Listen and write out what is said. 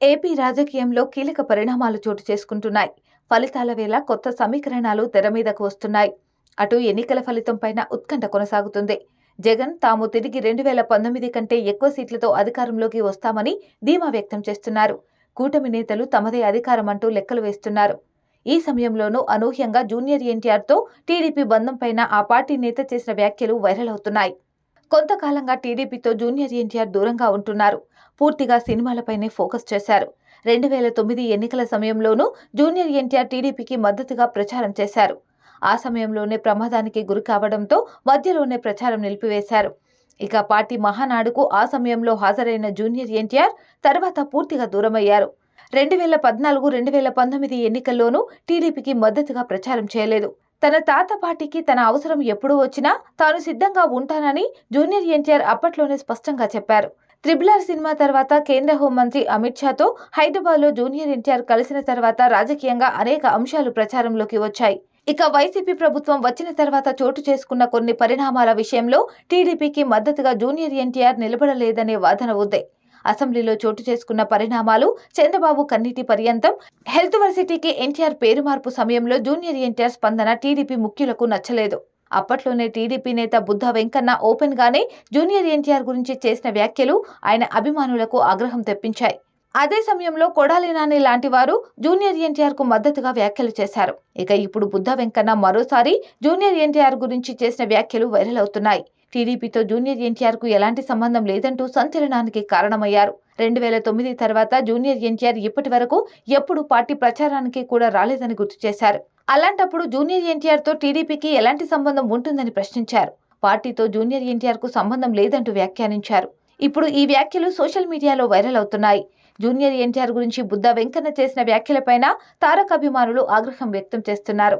AP రాజకీయంలో కీలక పరిణామాలు చోటు చేసుకుంటున్నాయి. ఫలితాల వేళ కొత్త సమీకరణాలు తెర మీదకు వస్తున్నాయి. అటు ఎన్నికల ఫలితం పైన ఉత్కంఠ కొనసాగుతుంది. జగన్ తాము తిరిగి రెండు వేల పంతొమ్మిది కంటే ఎక్కువ సీట్లతో అధికారంలోకి వస్తామని ధీమా వ్యక్తం చేస్తున్నారు. కూటమి నేతలు తమదే అధికారం అంటూ లెక్కలు వేస్తున్నారు. ఈ సమయంలోనూ అనూహ్యంగా జూనియర్ ఎన్టీఆర్తో టీడీపీ బంధం పైన ఆ పార్టీ నేత చేసిన వ్యాఖ్యలు వైరల్ అవుతున్నాయి. కొంతకాలంగా టీడీపీతో జూనియర్ ఎన్టీఆర్ దూరంగా ఉంటున్నారు. పూర్తిగా సినిమాలపైనే ఫోకస్ చేశారు. రెండు వేల తొమ్మిది ఎన్నికల సమయంలోనూ జూనియర్ ఎన్టీఆర్ టీడీపీకి మద్దతుగా ప్రచారం చేశారు. ఆ సమయంలోనే ప్రమాదానికి గురి కావడంతో మధ్యలోనే ప్రచారం నిలిపివేశారు. ఇక పార్టీ మహానాడుకు ఆ సమయంలో హాజరైన జూనియర్ ఎన్టీఆర్ తర్వాత పూర్తిగా దూరమయ్యారు. రెండు వేల పద్నాలుగు రెండు వేల పంతొమ్మిది ఎన్నికల్లోనూ టీడీపీకి మద్దతుగా ప్రచారం చేయలేదు. తన తాత పార్టీకి తన అవసరం ఎప్పుడు వచ్చినా తాను సిద్ధంగా ఉంటానని జూనియర్ ఎన్టీఆర్ అప్పట్లోనే స్పష్టంగా చెప్పారు. త్రిబుల్ ఆర్ సినిమా తర్వాత కేంద్ర హోంమంత్రి అమిత్ షాతో హైదరాబాద్లో జూనియర్ ఎన్టీఆర్ కలిసిన తర్వాత రాజకీయంగా అనేక అంశాలు ప్రచారంలోకి వచ్చాయి. ఇక వైసీపీ ప్రభుత్వం వచ్చిన తర్వాత చోటు చేసుకున్న కొన్ని పరిణామాల విషయంలో టీడీపీకి మద్దతుగా జూనియర్ ఎన్టీఆర్ నిలబడలేదనే వాదన ఉంది. అసెంబ్లీలో చోటు చేసుకున్న పరిణామాలు చంద్రబాబు కన్నీటి పర్యంతం హెల్త్ వర్సిటీకి ఎన్టీఆర్ పేరు మార్పు సమయంలో జూనియర్ ఎన్టీఆర్ స్పందన టీడీపీ ముఖ్యులకు నచ్చలేదు. అప్పట్లోనే టీడీపీ నేత బుద్ధ వెంకన్న ఓపెన్ గానే జూనియర్ ఎన్టీఆర్ గురించి చేసిన వ్యాఖ్యలు ఆయన అభిమానులకు ఆగ్రహం తెప్పించాయి. అదే సమయంలో కొడాలి నాని లాంటి వారు జూనియర్ ఎన్టీఆర్కు మద్దతుగా వ్యాఖ్యలు చేశారు. ఇక ఇప్పుడు బుద్ధ వెంకన్న మరోసారి జూనియర్ ఎన్టీఆర్ గురించి చేసిన వ్యాఖ్యలు వైరల్ అవుతున్నాయి. టీడీపీతో జూనియర్ ఎన్టీఆర్కు ఎలాంటి సంబంధం లేదంటూ సంచలనానికి కారణమయ్యారు. రెండు వేల తొమ్మిది తర్వాత జూనియర్ ఎన్టీఆర్ ఇప్పటి వరకు ఎప్పుడు పార్టీ ప్రచారానికి కూడా రాలేదని గుర్తు చేశారు. అలాంటప్పుడు జూనియర్ ఎన్టీఆర్తో టీడీపీకి ఎలాంటి సంబంధం ఉంటుందని ప్రశ్నించారు. పార్టీతో జూనియర్ ఎన్టీఆర్కు సంబంధం లేదంటూ వ్యాఖ్యానించారు. ఇప్పుడు ఈ వ్యాఖ్యలు సోషల్ మీడియాలో వైరల్ అవుతున్నాయి. జూనియర్ ఎన్టీఆర్ గురించి బుద్ధ వెంకన్న చేసిన వ్యాఖ్యలపైన తారక అభిమానులు ఆగ్రహం వ్యక్తం చేస్తున్నారు.